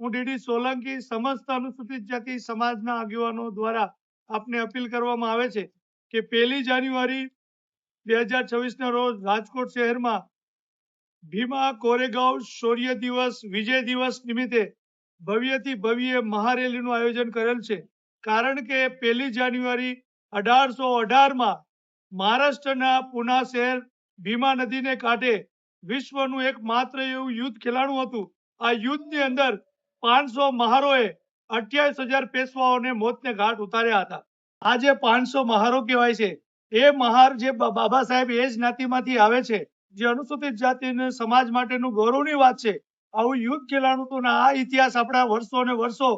હું ડીડી સોલંકી સમસ્ત અનુસૂચિત જાતિ સમાજના આગેવાનો દ્વારા આપને અપીલ કરવામાં આવે છે કે પહેલી જાન્યુઆરી બે હજાર છવ્વીસના રોજ રાજકોટ શહેરમાં ભીમા કોરેગાંવ શૌર્ય દિવસ, વિજય દિવસ નિમિત્તે ભવ્યથી ભવ્ય મહારેલીનું આયોજન કરેલ છે. કારણ કે પહેલી જાન્યુઆરી અઢારસો અઢારમાં મહારાષ્ટ્રના પુના શહેર ભીમા નદીને કાંઠે વિશ્વનું એક માત્ર એવું યુદ્ધ ખેલાણું હતું. આ યુદ્ધની અંદર પાંચસો મહારોએ અઠ્યાવીસ હજાર પેશવાઓને મોતને ઘાટ ઉતાર્યા હતા. આ જે પાંચસો મહારો કહેવાય છે. એ મહાર જે બાબા સાહેબ એ જ્ઞાતિમાંથી આવે છે, જે અનુસૂચિત જાતિ સમાજ માટેનું ગૌરવની વાત છે. આવું યુદ્ધ ખેલાણું તો આ ઇતિહાસ આપણા વર્ષો ને વર્ષો,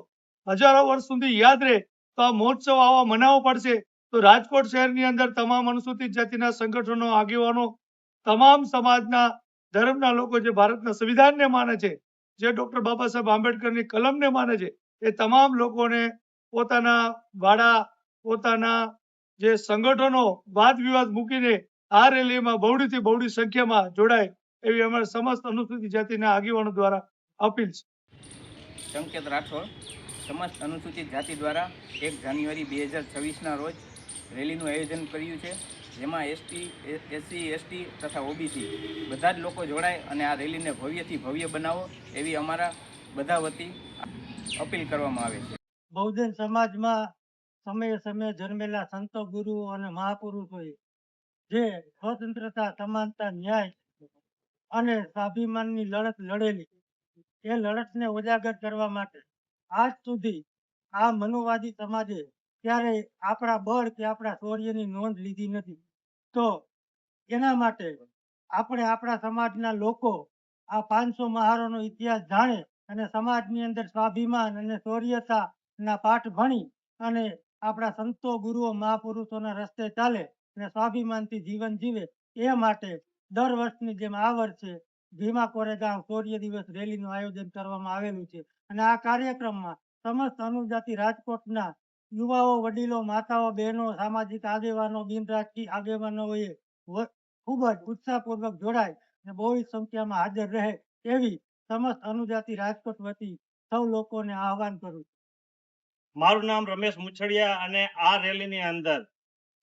હજારો વર્ષ સુધી યાદ રહે તો આ મહોત્સવ આવા મનાવવો પડશે. તો રાજકોટ શહેરની અંદર તમામ અનુસૂચિત જાતિના સંગઠનો, આગેવાનો, તમામ સમાજના, ધર્મના લોકો જે ભારતના સંવિધાનને માને છે જે ડોક્ટર બાબા સાહેબ આંબેડકરની કલમને માને છે, એ તમામ લોકોને પોતાના વાડા, પોતાના જે સંગઠનો વાદ વિવાદ મૂકીને આ રેલીમાં બહુડીથી બહુડી સંખ્યામાં જોડાય એવી અમારા સમસ્ત અનુસૂચિત જાતિના આગેવાનો દ્વારા અપીલ છે. સંકેત રાઠોડ, સમસ્ત અનુસૂચિત જાતિ દ્વારા એક જાન્યુઆરી બે હજાર છવ્વીસના રોજ રેલીનું આયોજન કર્યું છે. જેમાં એસટી એસસી એસટી તથા ઓબીસી બધા જ લોકો જોડાય અને આ રેલીને ભવ્યથી ભવ્ય બનાવો એવી અમારા બધા વતી અપીલ કરવામાં આવે છે. બહુજન સમાજમાં સમયે સમયે જન્મેલા સંતો ગુરુઓ અને મહાપુરુષોએ જે સ્વતંત્રતા, સમાનતા, ન્યાય અને સ્વાભિમાનની લડત લડેલી એ લડતને ઉજાગર કરવા માટે આજ સુધી આ મનુવાદી સમાજે ક્યારેય આપણા બળ કે આપણા શૌર્યની નોંધ લીધી નથી. તો એના માટે આપણે આપણા સમાજના લોકો આ પાંચસો મહારોનો ઇતિહાસ જાણે અને સમાજની અંદર સ્વાભિમાન અને શૌર્યતાના પાઠ ભણી અને આપણા સંતો, ગુરુઓ, મહાપુરુષોના રસ્તે ચાલે અને સ્વાભિમાનથી જીવન જીવે એ માટે દર વર્ષની જેમ આ વર્ષે ભીમા કોરેગાંવ શૌર્ય દિવસ રેલીનું આયોજન કરવામાં આવેલું છે. અને આ કાર્યક્રમમાં સમસ્ત અનુજાતિ રાજકોટના યુવાઓ, વડીલો, માતાઓ, બહેનો, સામાજિક આગેવાનો બિનરાજકીય આગેવાનોએ ખૂબ જ ઉત્સાહપૂર્વક જોડાય અને બહોળી સંખ્યામાં હાજર રહે તેવી સમસ્ત અનુજાતિ રાજકોટ વતી સૌ લોકોને આહવાન કરું મારું નામ રમેશ મુછડિયા અને આ રેલીની અંદર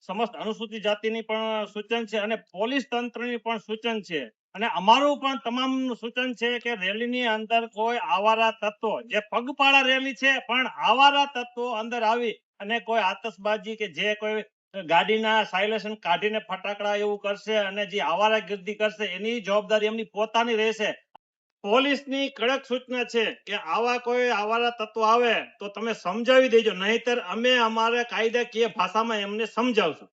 સમસ્ત અનુસૂચિત જાતિની પણ સૂચન છે અને પોલીસ તંત્રની પણ સૂચન છે. અને અમારું પણ તમામનું સૂચન છે કે રેલીની અંદર કોઈ આવારા તત્વો, જે પગપાળા રેલી છે, પણ આવારા તત્વો અંદર આવી અને કોઈ આતશબાજી કે જે કોઈ ગાડીના સાયલેશન કાઢીને ફટાકડા એવું કરશે અને જે આવારા ગીર્દી કરશે, એની જવાબદારી એમની પોતાની રહેશે. પોલીસની કડક સૂચના છે કે આવા કોઈ આવારા તત્વો આવે તો તમે સમજાવી દેજો, નહીતર અમે અમારે કાયદાકીય ભાષામાં એમને સમજાવશું.